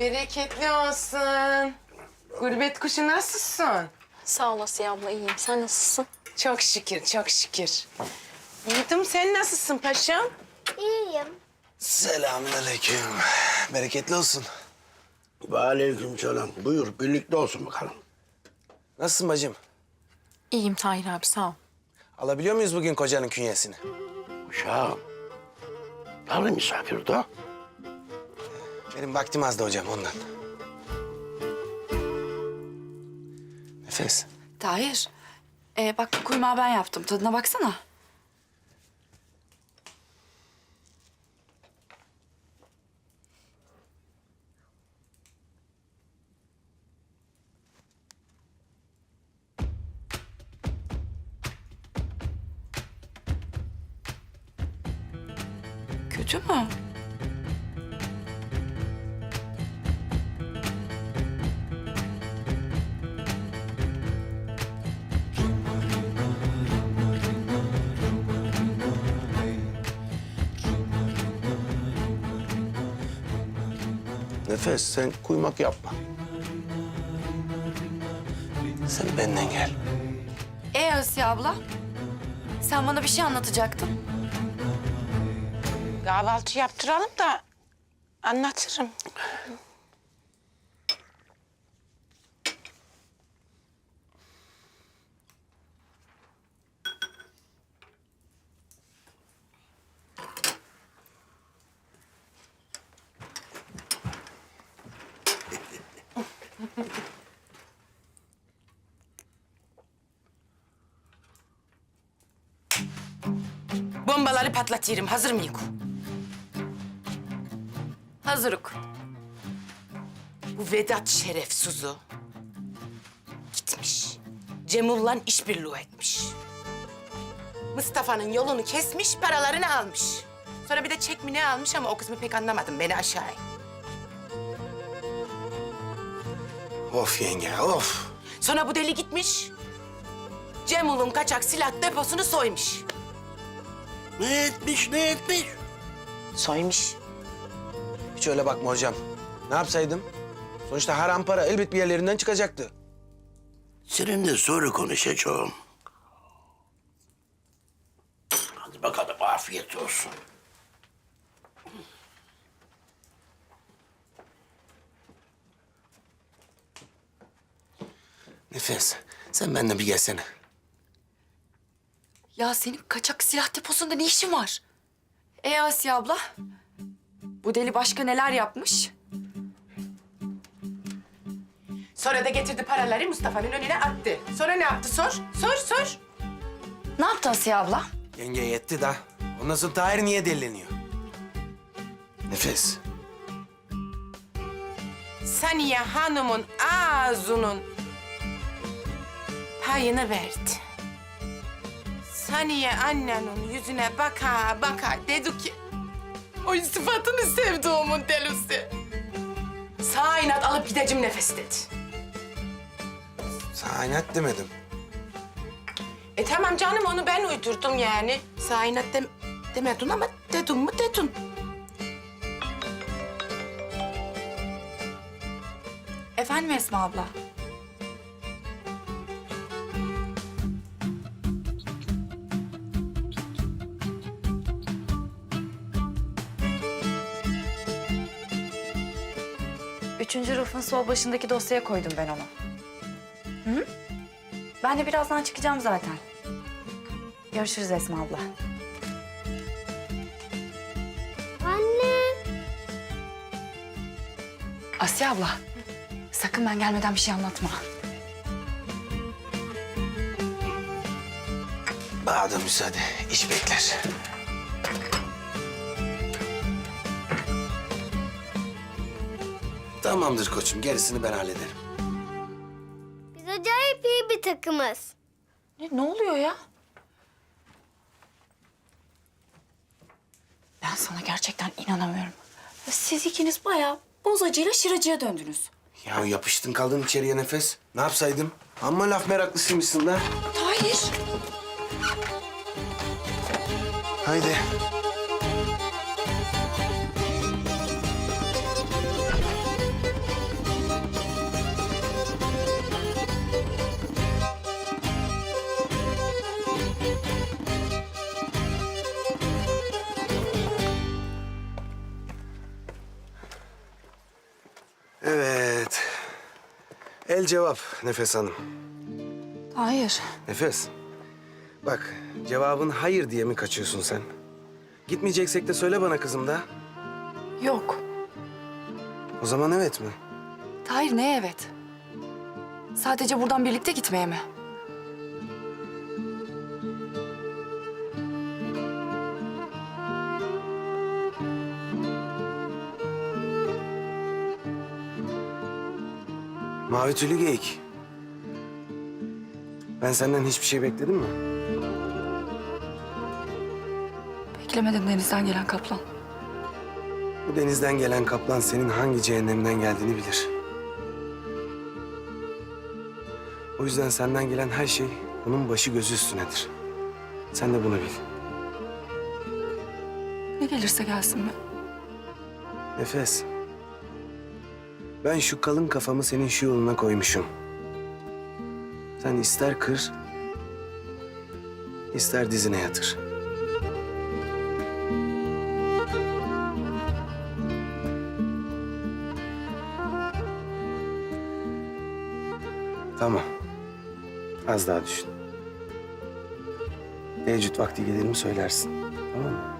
Bereketli olsun. Gurbet kuşu nasılsın? Sağ ol Asiye abla iyiyim. Sen nasılsın? Çok şükür, çok şükür. Yiğidim sen nasılsın paşam? İyiyim. Selamünaleyküm. Bereketli olsun. Ve aleyküm selam. Buyur birlikte olsun bakalım. Nasılsın bacım? İyiyim Tahir abi sağ ol. Alabiliyor muyuz bugün kocanın künyesini? Uşağım. Tanrı misafir de. Benim vaktim azdı hocam ondan. Nefes. Tahir, ee, bak bu kuymağı ben yaptım. Tadına baksana. Kötü mü? Nefes sen kuymak yapma. Sen benden gel. Ee Asiye abla, sen bana bir şey anlatacaktın. Kahvaltı yaptıralım da anlatırım. Bombaları patlatıyorum. Hazır mıyız? Hazırık. Bu Vedat şerefsuzu gitmiş. Cemul'la işbirliği etmiş. Mustafa'nın yolunu kesmiş, paralarını almış. Sonra bir de çekmine almış ama o kısmı pek anlamadım. Beni aşağı Of yenge of. Sonra bu deli gitmiş. Cemul'un kaçak silah deposunu soymuş. Ne etmiş ne etmiş? Soymuş. Hiç öyle bakma hocam. Ne yapsaydım? Sonuçta haram para elbet bir yerlerinden çıkacaktı. Seninle sonra konuşacağım. Hadi bakalım afiyet olsun. Nefes sen benden bir gelsene. Ya senin kaçak silah deposunda ne işin var? Ee Asiye abla, bu deli başka neler yapmış? Sonra da getirdi paraları Mustafa'nın önüne attı. Sonra ne yaptı sor? Sor, sor. Ne yaptı Asiye abla? Yenge yetti da. Ondan sonra Tahir niye delileniyor? Nefes. Saniye Hanım'ın ağzının payını verdi. Saniye annenin yüzüne baka baka dedi ki... ...o sıfatını sevdiğimin delisi. Sağ inat alıp gideceğim nefes dedi. Sana inat demedim. E tamam canım onu ben uydurdum yani. Sağ inat dem demedin ama dedin mi dedin. Efendim Esma abla? Üçüncü rafın sol başındaki dosyaya koydum ben onu. Hı? Ben de birazdan çıkacağım zaten. Görüşürüz Esma abla. Anne. Asya abla, sakın ben gelmeden bir şey anlatma. Bana da müsaade. İş bekler. Tamamdır koçum. Gerisini ben hallederim. Biz acayip iyi bir takımız. Ne, ne oluyor ya? Ben sana gerçekten inanamıyorum. Siz ikiniz bayağı bozacıyla şıracıya döndünüz. Ya yapıştın kaldın içeriye nefes. Ne yapsaydım? Amma laf meraklısıymışsın da. Tahir. Haydi. El cevap Nefes Hanım. Hayır. Nefes. Bak cevabın hayır diye mi kaçıyorsun sen? Gitmeyeceksek de söyle bana kızım da. Yok. O zaman evet mi? Tahir ne evet? Sadece buradan birlikte gitmeye mi? Mavi tülü geyik. Ben senden hiçbir şey bekledim mi? Beklemedin denizden gelen kaplan. Bu denizden gelen kaplan senin hangi cehennemden geldiğini bilir. O yüzden senden gelen her şey onun başı gözü üstünedir. Sen de bunu bil. Ne gelirse gelsin mi? Nefes. Ben şu kalın kafamı senin şu yoluna koymuşum. Sen ister kır, ister dizine yatır. Tamam. Az daha düşün. Teheccüd vakti gelir mi söylersin. Tamam mı?